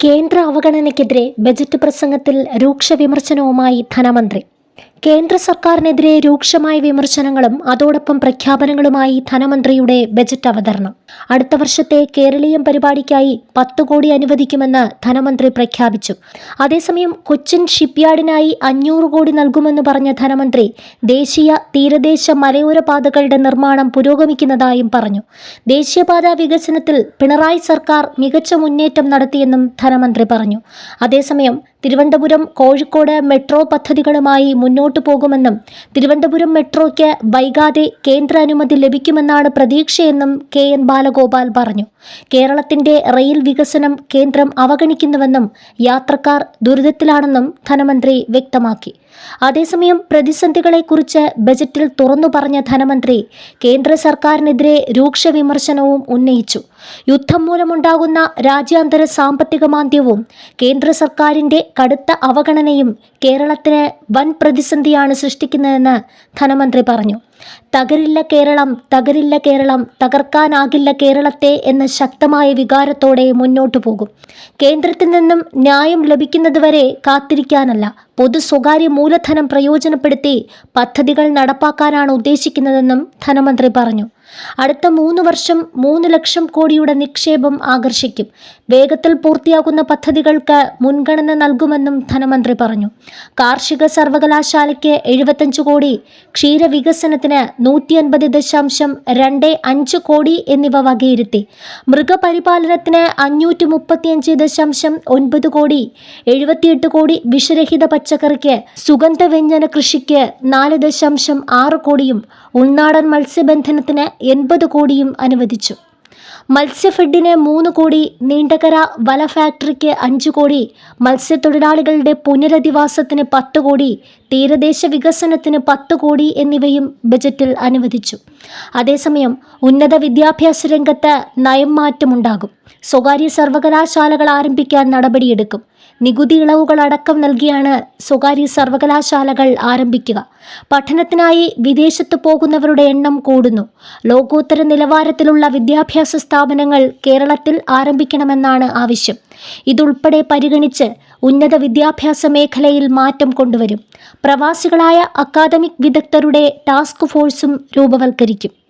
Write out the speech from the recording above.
കേന്ദ്ര അവഗണനയ്ക്കെതിരെ ബജറ്റ് പ്രസംഗത്തിൽ രൂക്ഷ വിമർശനവുമായി ധനമന്ത്രി. കേന്ദ്ര സർക്കാരിനെതിരെ രൂക്ഷമായ വിമർശനങ്ങളും അതോടൊപ്പം പ്രഖ്യാപനങ്ങളുമായി ധനമന്ത്രിയുടെ ബജറ്റ് അവതരണം. അടുത്ത വർഷത്തെ കേരളീയം പരിപാടിക്കായി പത്ത് കോടി അനുവദിക്കുമെന്ന് ധനമന്ത്രി പ്രഖ്യാപിച്ചു. അതേസമയം കൊച്ചിൻ ഷിപ്പ്യാർഡിനായി അഞ്ഞൂറ് കോടി നൽകുമെന്ന് പറഞ്ഞ ധനമന്ത്രി ദേശീയ തീരദേശ മലയോര പാതകളുടെ നിർമ്മാണം പുരോഗമിക്കുന്നതായും പറഞ്ഞു. ദേശീയപാത വികസനത്തിൽ പിണറായി സർക്കാർ മികച്ച മുന്നേറ്റം നടത്തിയെന്നും ധനമന്ത്രി പറഞ്ഞു. അതേസമയം തിരുവനന്തപുരം കോഴിക്കോട് മെട്രോ പദ്ധതികളുമായി മുന്നോട്ടു പോകുമെന്നും തിരുവനന്തപുരം മെട്രോയ്ക്ക് വൈകാതെ കേന്ദ്ര അനുമതി ലഭിക്കുമെന്നാണ് പ്രതീക്ഷയെന്നും കെ എൻ ബാലഗോപാൽ പറഞ്ഞു. കേരളത്തിന്റെ റെയിൽ വികസനം കേന്ദ്രം അവഗണിക്കുന്നുവെന്നും യാത്രക്കാർ ദുരിതത്തിലാണെന്നും ധനമന്ത്രി വ്യക്തമാക്കി. അതേസമയം പ്രതിസന്ധികളെക്കുറിച്ച് ബജറ്റിൽ തുറന്നു പറഞ്ഞ ധനമന്ത്രി കേന്ദ്ര സർക്കാരിനെതിരെ രൂക്ഷ വിമർശനവും ഉന്നയിച്ചു. യുദ്ധം മൂലമുണ്ടാകുന്ന രാജ്യാന്തര സാമ്പത്തിക മാന്ദ്യവും കേന്ദ്ര സർക്കാരിന്റെ കടുത്ത അവഗണനയും കേരളത്തിന് വൻ പ്രതിസന്ധിയാണ് സൃഷ്ടിക്കുന്നതെന്ന് ധനമന്ത്രി പറഞ്ഞു. തകരില്ല കേരളം തകരില്ല കേരളം തകർക്കാനാകില്ല കേരളത്തെ എന്ന ശക്തമായ വികാരത്തോടെ മുന്നോട്ടു പോകും. കേന്ദ്രത്തിൽ നിന്നും ന്യായം ലഭിക്കുന്നതുവരെ കാത്തിരിക്കാനല്ല പൊതു സ്വകാര്യ മൂലധനം പ്രയോജനപ്പെടുത്തി പദ്ധതികൾ നടപ്പാക്കാനാണ് ഉദ്ദേശിക്കുന്നതെന്നും ധനമന്ത്രി പറഞ്ഞു. അടുത്ത മൂന്ന് വർഷം മൂന്ന് ലക്ഷം കോടിയുടെ നിക്ഷേപം ആകർഷിക്കും. വേഗത്തിൽ പൂർത്തിയാകുന്ന പദ്ധതികൾക്ക് മുൻഗണന നൽകുമെന്നും ധനമന്ത്രി പറഞ്ഞു. കാർഷിക സർവകലാശാലയ്ക്ക് എഴുപത്തഞ്ച് കോടി ക്ഷീരവികസനത്തിന് നൂറ്റി അൻപത് ദശാംശം രണ്ട് അഞ്ച് കോടി എന്നിവ വകയിരുത്തി. മൃഗപരിപാലനത്തിന് അഞ്ഞൂറ്റി മുപ്പത്തിയഞ്ച് ദശാംശം ഒൻപത് കോടി എഴുപത്തിയെട്ട് കോടി വിഷരഹിത പച്ചക്കറിക്ക് സുഗന്ധവ്യഞ്ജന കൃഷിക്ക് നാല് ദശാംശം ആറ് കോടിയും ഉൾനാടൻ മത്സ്യബന്ധനത്തിന് എൺപത് കോടിയും അനുവദിച്ചു. മത്സ്യഫെഡിന് മൂന്ന് കോടി നീണ്ടകര വല ഫാക്ടറിക്ക് അഞ്ച് കോടി മത്സ്യത്തൊഴിലാളികളുടെ പുനരധിവാസത്തിന് പത്ത് കോടി തീരദേശ വികസനത്തിന് പത്ത് കോടി എന്നിവയും ബജറ്റിൽ അനുവദിച്ചു. അതേസമയം ഉന്നത വിദ്യാഭ്യാസ രംഗത്ത് നയം മാറ്റമുണ്ടാകും സ്വകാര്യ സർവകലാശാലകൾ ആരംഭിക്കാൻ നടപടിയെടുക്കും. നികുതി ഇളവുകൾ അടക്കം നൽകിയാണ് സ്വകാര്യ സർവകലാശാലകൾ ആരംഭിക്കുക. പഠനത്തിനായി വിദേശത്ത് പോകുന്നവരുടെ എണ്ണം കൂടുന്നു. ലോകോത്തര നിലവാരത്തിലുള്ള വിദ്യാഭ്യാസ സ്ഥാപനങ്ങൾ കേരളത്തിൽ ആരംഭിക്കണമെന്നാണ് ആവശ്യം. ഇതുൾപ്പെടെ പരിഗണിച്ച് ഉന്നത വിദ്യാഭ്യാസ മേഖലയിൽ മാറ്റം കൊണ്ടുവരും. പ്രവാസികളായ അക്കാദമിക് വിദഗ്ധരുടെ ടാസ്ക് ഫോഴ്സും രൂപവൽക്കരിക്കും